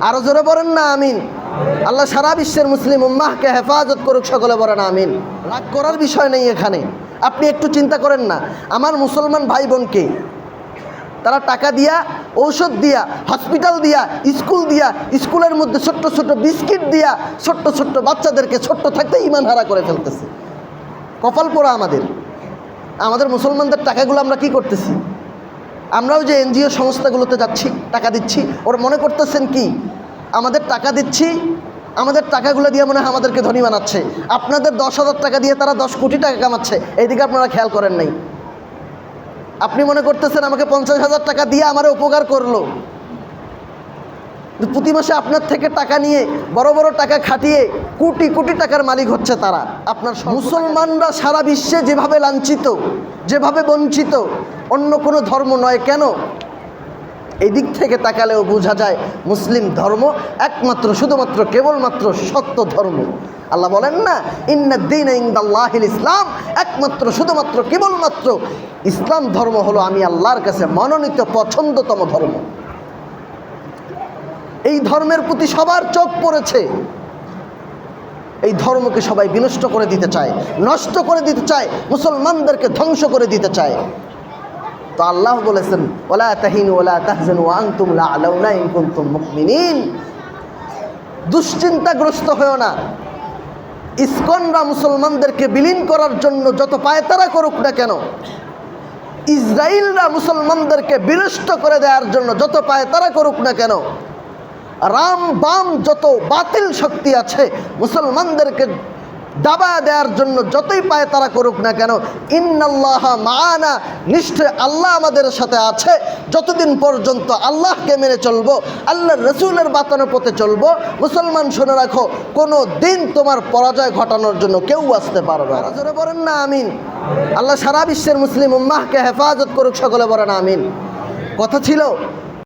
আরও জোরে বলেন না, আমিন। আল্লাহ সারা বিশ্বের মুসলিম উম্মাহকে হেফাজত করুক, সকলে বলেন আমিন। রাগ করার বিষয় নেই এখানে। আপনি একটু চিন্তা করেন না। আমার মুসলমান ভাই বোনকে তারা টাকা দিয়া, ঔষধ দিয়া, হসপিটাল দিয়া, স্কুল দিয়া, স্কুলের মধ্যে ছোট্ট ছোট্ট বিস্কিট দিয়া, ছোট্ট ছোট্ট বাচ্চাদেরকে ছোট্ট থাকতে ইমান হারা করে ফেলতেছে। কপাল পোড়া আমাদের। আমাদের মুসলমানদের টাকাগুলো আমরা কি করতেছি? আমরাও যে এনজিও সংস্থাগুলোতে যাচ্ছি, টাকা দিচ্ছি, ওরা মনে করতেছেন কি? আমাদের টাকা দিচ্ছি আমাদের টাকাগুলো দিয়ে মনে হয় আমাদেরকে ধনী বানাচ্ছে। আপনাদের দশ হাজার টাকা দিয়ে তারা দশ কোটি টাকা কামাচ্ছে এইদিকে আপনারা খেয়াল করেন নাই। আপনি মনে করতেছেন আমাকে পঞ্চাশ হাজার টাকা দিয়ে আমার উপকার করল। প্রতি মাসে আপনার থেকে টাকা নিয়ে বড় বড় টাকা খাটিয়ে কোটি কোটি টাকার মালিক হচ্ছে তারা। আপনার মুসলমানরা সারা বিশ্বে যেভাবে লাঞ্ছিত যেভাবে বঞ্চিত অন্য কোনো ধর্ম নয়। কেন? এই দিক থেকে তাকালেও বোঝা যায় মুসলিম ধর্ম একমাত্র, শুধুমাত্র, কেবলমাত্র সত্য ধর্ম। আল্লাহ বলেন না ইন্দিন ইন্দাল্লাহিল ইসলাম একমাত্র, শুধুমাত্র, কেবলমাত্র ইসলাম ধর্ম হলো আমি আল্লাহর কাছে মনোনীত পছন্দতম ধর্ম। এই ধর্মের প্রতি সবার চোখ পড়েছে। এই ধর্মকে সবাই বিনষ্ট করে দিতে চায়, নষ্ট করে দিতে চায়, মুসলমানদেরকে ধ্বংস করে দিতে চায়। তো আল্লাহ বলেছেন, ওলা তাহিন ওলা তাহজান ওয়া আনতুম লা আলাউনা ইন কুনতুম মুমিনিন। দুশ্চিন্তাগ্রস্ত হয়েও না। ইসকনরা মুসলমানদেরকে বিলীন করার জন্য যত পায়তারা করুক না কেন ইসরায়েলরা মুসলমানদেরকে বিনষ্ট করে দেওয়ার জন্য যত পায়তারা করুক না কেন, রাম বাম যত বাতিল শক্তি আছে, মুসলমানদেরকে দাবা দেওয়ার জন্য যতই পায় তারা করুক না কেন, ইন্নাল্লাহ মানা নিশ্চয় আল্লাহ আমাদের সাথে আছে। যতদিন পর্যন্ত আল্লাহকে মেনে চলবো আল্লাহ রসুলের বাতানো পথে চলবো, মুসলমান শুনে রাখো, কোনো দিন তোমার পরাজয় ঘটানোর জন্য কেউ আসতে পারবে না। বলেন না, আমিন। আল্লাহ সারা বিশ্বের মুসলিম উম্মাহকে হেফাজত করুক, সকলে বলেন আমিন। কথা ছিল